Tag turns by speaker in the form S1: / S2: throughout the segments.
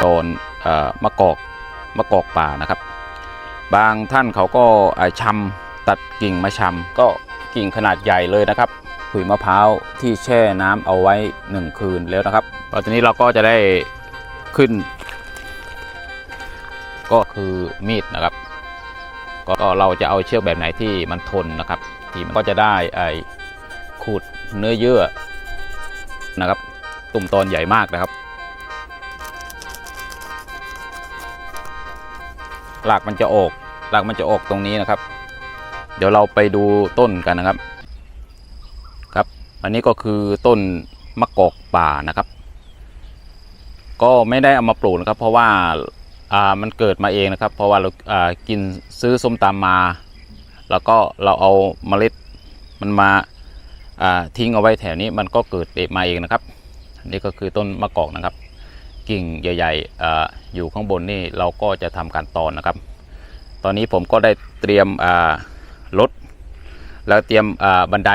S1: โดนอมะกอกมะกอกป่านะครับ บางท่านเขาก็อ่าชำตัดกิ่งมาชำก็กิ่งขนาดใหญ่เลยนะครับขุยมะพร้าวที่แช่น้ำเอาไว้ 1 คืนแล้วนะครับตอนนี้เราก็จะได้ขึ้น ก็คือมีดนะครับก็ก็เราจะเอาเชือกแบบไหนที่มันทนนะครับที่มันก็จะได้ไอขูดเนื้อเยื่อนะครับ ตุ่มตอนใหญ่มากนะครับ หลากมันจะออกหลากมันจะออกตรงนี้นะครับ เดี๋ยวเราไปดูต้นกันนะครับ ครับ อันนี้ก็คือต้นมะกอกป่านะครับ ก็ไม่ได้เอามาปลูกนะครับ เพราะว่าอ่ามันเกิดมาเองนะครับ เพราะว่าเราอ่ากินซื้อส้มตำมา แล้วก็เราเอาเมล็ดมันมาอ่าทิ้งเอาไว้แถวนี้มันก็เกิดเองมาเองนะครับนนี้ก็คือต้นมะกอกนะครับ กิ่งใหญ่ๆออยู่ข้างบนนี่เราก็จะทำการตอนนะครับ ตอนนี้ผมก็ได้เตรียมรถแล้วเตรียมบันได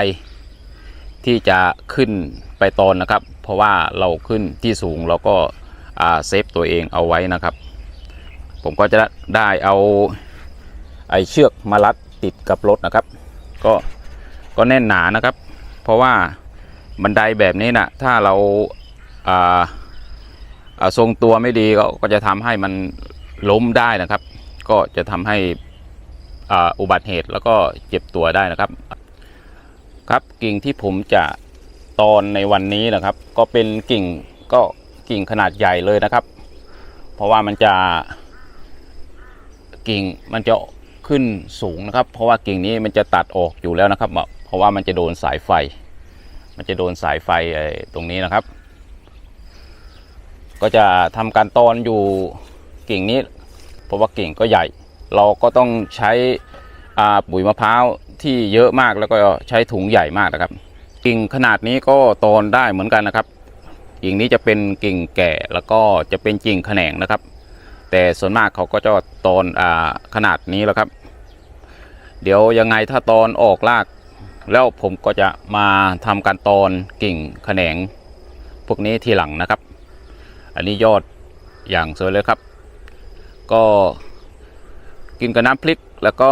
S1: ที่จะขึ้นไปตอนนะครับ เพราะว่าเราขึ้นที่สูงเราก็เซฟตัวเองเอาไว้นะครับ ผมก็จะได้เอาไอเชือกมารัดติดกับรถนะครับ ก็ก็แน่นหนานะครับ เพราะว่าบันไดแบบนี้นะถ้าเราอ่าอ่า ทรงตัวไม่ดีก็ก็จะทำให้มันล้มได้นะครับ ก็จะทำให้อุบัติเหตุแล้วก็เจ็บตัวได้นะครับ ครับกิ่งที่ผมจะตอนในวันนี้นะครับ ก็เป็นกิ่งก็กิ่งขนาดใหญ่เลยนะครับ เพราะว่ามันจะกิ่งมันจะขึ้นสูงนะครับ เพราะว่ากิ่งนี้มันจะตัดออกอยู่แล้วนะครับ เพราะว่ามันจะโดนสายไฟ มันจะโดนสายไฟตรงนี้นะครับ ก็จะทำการตอนอยู่กิ่งนี้ เพราะว่ากิ่งก็ใหญ่ เราก็ต้องใช้ปุ๋ยมะพร้าวที่เยอะมากแล้วก็ใช้ถุงใหญ่มากนะครับ กิ่งขนาดนี้ก็ตอนได้เหมือนกันนะครับ กิ่งนี้จะเป็นกิ่งแก่แล้วก็จะเป็นกิ่งแขนงนะครับ แต่ส่วนมากเขาก็จะตอนอขนาดนี้แล้วครับ เดี๋ยวยังไงถ้าตอนออกราก แล้วผมก็จะมาทำการตอนกิ่งแขนง พวกนี้ทีหลังนะครับ อันนี้ยอดอย่างสวยเลยครับ ก็กินกับน้ำพริกแล้วก็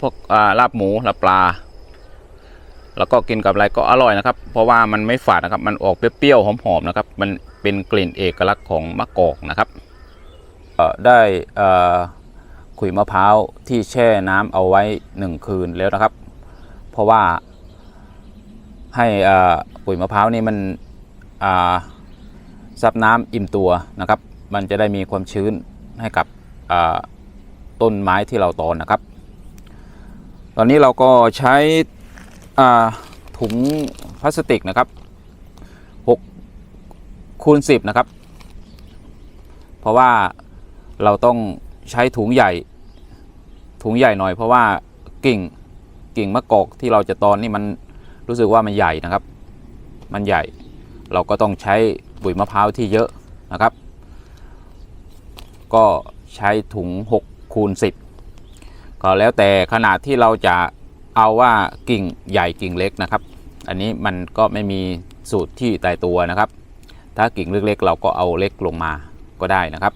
S1: พวกลาบหมูลาบปลา แล้วก็กินกับอะไรก็อร่อยนะครับ เพราะว่ามันไม่ฝาดนะครับ มันออกเปรี้ยวๆหอมๆนะครับ มันเป็นกลิ่นเอกลักษณ์ของมะกอกนะครับได้ขุยมะพร้าวที่แช่น้ำเอาไว้หนึ่งคืนแล้วนะครับ เพราะว่าให้ขุยมะพร้าวนี่มันอ่า ซับน้ำอิ่มตัวนะครับ มันจะได้มีความชื้นให้กับต้นไม้ที่เราตอนนะครับ ตอนนี้เราก็ใช้ถุงพลาสติกนะครับ6คูณ10 นะครับ เพราะว่าเราต้องใช้ถุงใหญ่ ถุงใหญ่หน่อย เพราะว่ากิ่งกิ่งมะกอกที่เราจะตอนนี่มันรู้สึกว่ามันใหญ่นะครับ มันใหญ่ เราก็ต้องใช้ ปุ๋ยมะพร้าวที่เยอะนะครับ ก็ใช้ถุง6คูณ10 ก็แล้วแต่ขนาดที่เราจะเอาว่ากิ่งใหญ่กิ่งเล็กนะครับ อันนี้มันก็ไม่มีสูตรที่ตายตัวนะครับ ถ้ากิ่งเล็กๆ เราก็เอาเล็กลงมาก็ได้นะครับ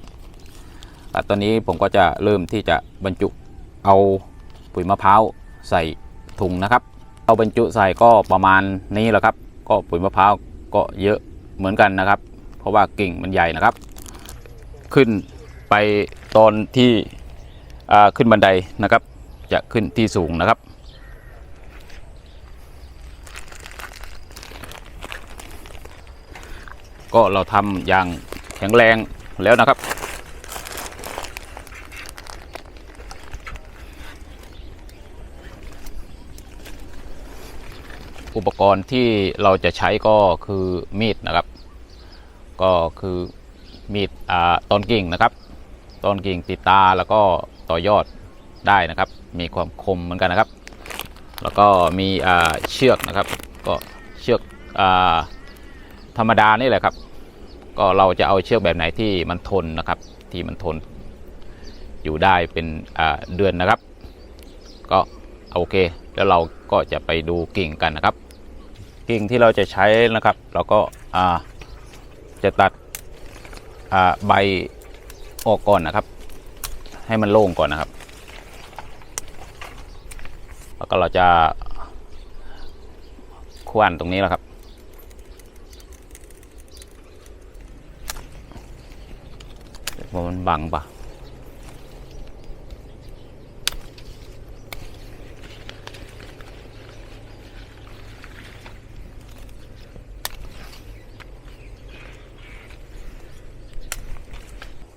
S1: ตอนนี้ผมก็จะเริ่มที่จะบรรจุเอาปุ๋ยมะพร้าวใส่ถุงนะครับ เอาบรรจุใส่ก็ประมาณนี้แหละครับ ก็ปุ๋ยมะพร้าวก็เยอะ เหมือนกันนะครับ เพราะว่ากิ่งมันใหญ่นะครับ ขึ้นไปตอนที่ขึ้นบันไดนะครับ จะขึ้นที่สูงนะครับ ก็เราทำอย่างแข็งแรงแล้วนะครับ อุปกรณ์ที่เราจะใช้ก็คือมีดนะครับ ก็คือมีดอ่าต้นกิ่งนะครับต้นกิ่งติดตาแล้วก็ต่อยอดได้นะครับ มีความคมเหมือนกันนะครับ แล้วก็มีอ่าเชือกนะครับ ก็เชือกอาธรรมดานี่แหละครับ ก็เราจะเอาเชือกแบบไหนที่มันทนนะครับ ที่มันทนอยู่ได้เป็นเดือนนะครับ ก็โอเค แล้วเราก็จะไปดูกิ่งกันนะครับ กิ่งที่เราจะใช้นะครับ เราก็าจะตัดใบออกก่อนนะครับ ให้มันโล่งก่อนนะครับ แล้วก็เราจะคว้านตรงนี้แหละครับมันบังปะ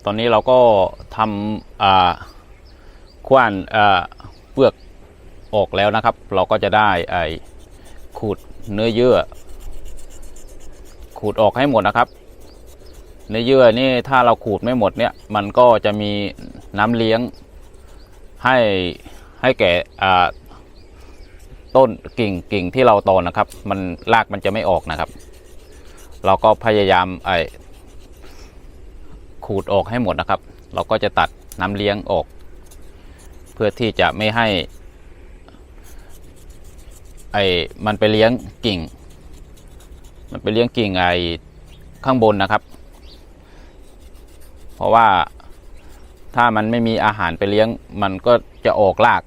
S1: ตอนนี้เราก็ทำอ่าคว้านเปลือกออกแล้วนะครับ เราก็จะได้ไอขูดเนื้อเยื่อ ขูดออกให้หมดนะครับ เนื้อเยื่อนี่ถ้าเราขูดไม่หมดเนี่ยมันก็จะมีน้ำเลี้ยงให้ให้แก่ต้นกิ่งกิ่งที่เราตอนนะครับ มันรากมันจะไม่ออกนะครับ เราก็พยายามไอ ขูดออกให้หมดนะครับ เราก็จะตัดน้ำเลี้ยงออก เพื่อที่จะไม่ให้ไอมันไปเลี้ยงกิ่ง มันไปเลี้ยงกิ่งไอข้างบนนะครับ เพราะว่าถ้ามันไม่มีอาหารไปเลี้ยง มันก็จะออกราก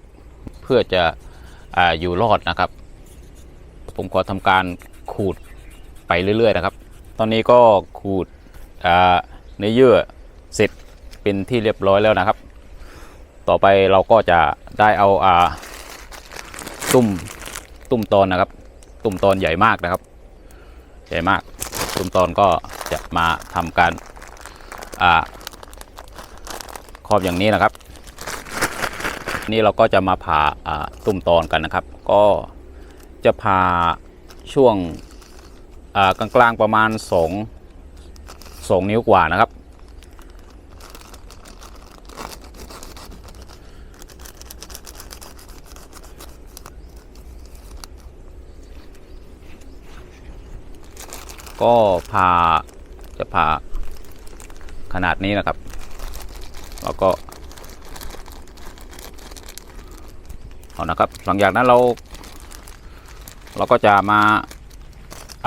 S1: เพื่อจะออยู่รอดนะครับ ผมขอทำการขูดไปเรื่อย ๆ นะครับ ตอนนี้ก็ขูดอ่า เนื้อเยื่อเสร็จเป็นที่เรียบร้อยแล้วนะครับ ต่อไปเราก็จะได้เอาอ่าตุ่มตุ่มตอนนะครับ ตุ่มตอนใหญ่มากนะครับ ใหญ่มาก ตุ่มตอนก็จะมาทำการอ่าครอบอย่างนี้นะครับ นี่เราก็จะมาผ่าอ่าตุ่มตอนกันนะครับ ก็จะผ่าช่วงอ่ากลางๆประมาณ 2 2 นิ้วกว่านะครับ ก็ผ่าจะผ่าขนาดนี้นะครับ แล้วก็เอานะครับ หลังจากนั้นเรา เราก็จะมา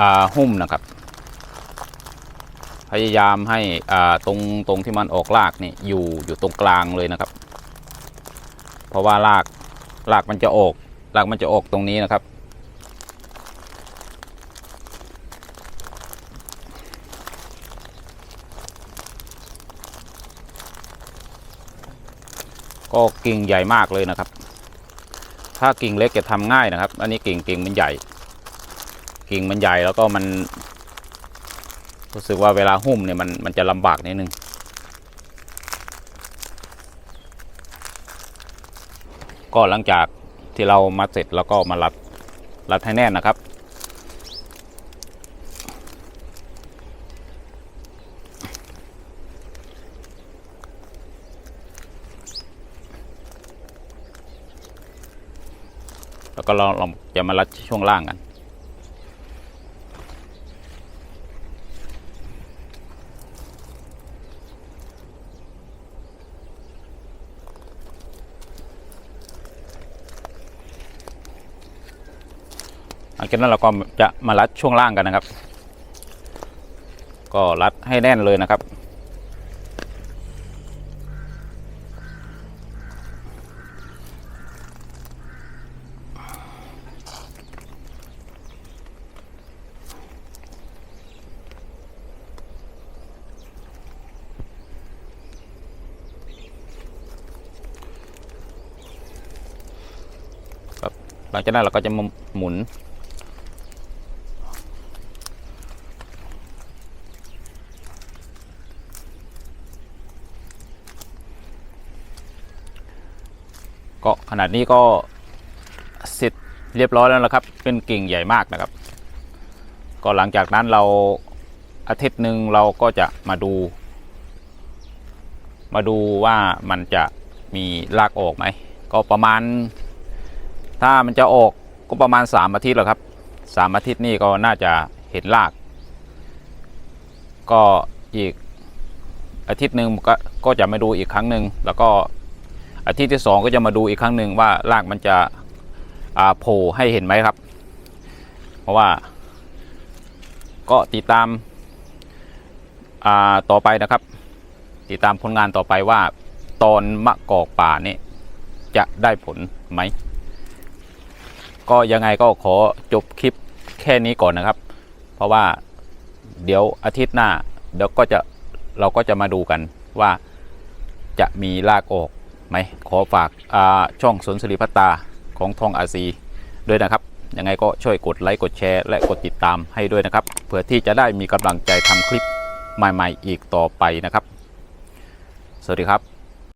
S1: อ่า หุ้มนะครับ พยายามให้อ่าตรงตรงที่มันออกรากนี่อยู่อยู่ตรงกลางเลยนะครับ เพราะว่ารากรากมันจะออกรากมันจะออกตรงนี้นะครับ ก็กิ่งใหญ่มากเลยนะครับ ถ้ากิ่งเล็กจะทำง่ายนะครับ อันนี้กิ่งกิ่งมันใหญ่ กิ่งมันใหญ่แล้วก็มัน รู้สึกว่าเวลาหุ้มเนี่ยมันมันจะลำบากนิดนึงก็หลังจากที่เรามาเสร็จแล้วก็มารัดรัดให้แน่นนะครับ แล้วก็เราเราจะมารัดช่วงล่างกัน หลังจากนั้นเราก็จะมารัดช่วงล่างกันนะครับ ก็รัดให้แน่นเลยนะครับหลังจากนั้นเราก็จะมหมุน ก็ขนาดนี้ก็เสร็จเรียบร้อยแล้วนะครับ เป็นกิ่งใหญ่มากนะครับ ก็หลังจากนั้นเราอาทิตย์หนึ่งเราก็จะมาดู มาดูว่ามันจะมีรากออกไหม ก็ประมาณ ถ้ามันจะออกก็ประมาณ 3 อาทิตย์แล้วครับสามอาทิตย์นี่ก็น่าจะเห็นราก ก็อีกอาทิตย์หนึ่งก็ก็จะมาดูอีกครั้งหนึ่งแล้วก็ อาทิตย์ที่สองก็จะมาดูอีกครั้งหนึ่งว่ารากมันจะโผล่ให้เห็นไหมครับ เพราะว่า ก็ติดตามาต่อไปนะครับ ติดตามผลงานต่อไปว่าตอนมะกอกป่านี่จะได้ผลไหม ก็ยังไงก็ขอจบคลิปแค่นี้ก่อนนะครับ เพราะว่าเดี๋ยวอาทิตย์หน้าเดี๋ยวก็จะเราก็จะมาดูกันว่าจะมีรากออก ไหมขอฝากาช่องสนสิริพัตตาของทองอาซีด้วยนะครับยังไงก็ช่วยกดไลค์กดแชร์ และกดติดตามให้ด้วยนะครับเพื่อที่จะได้มีกำลังใจทำคลิปใหม่ ๆ อีกต่อไปนะครับ สวัสดีครับ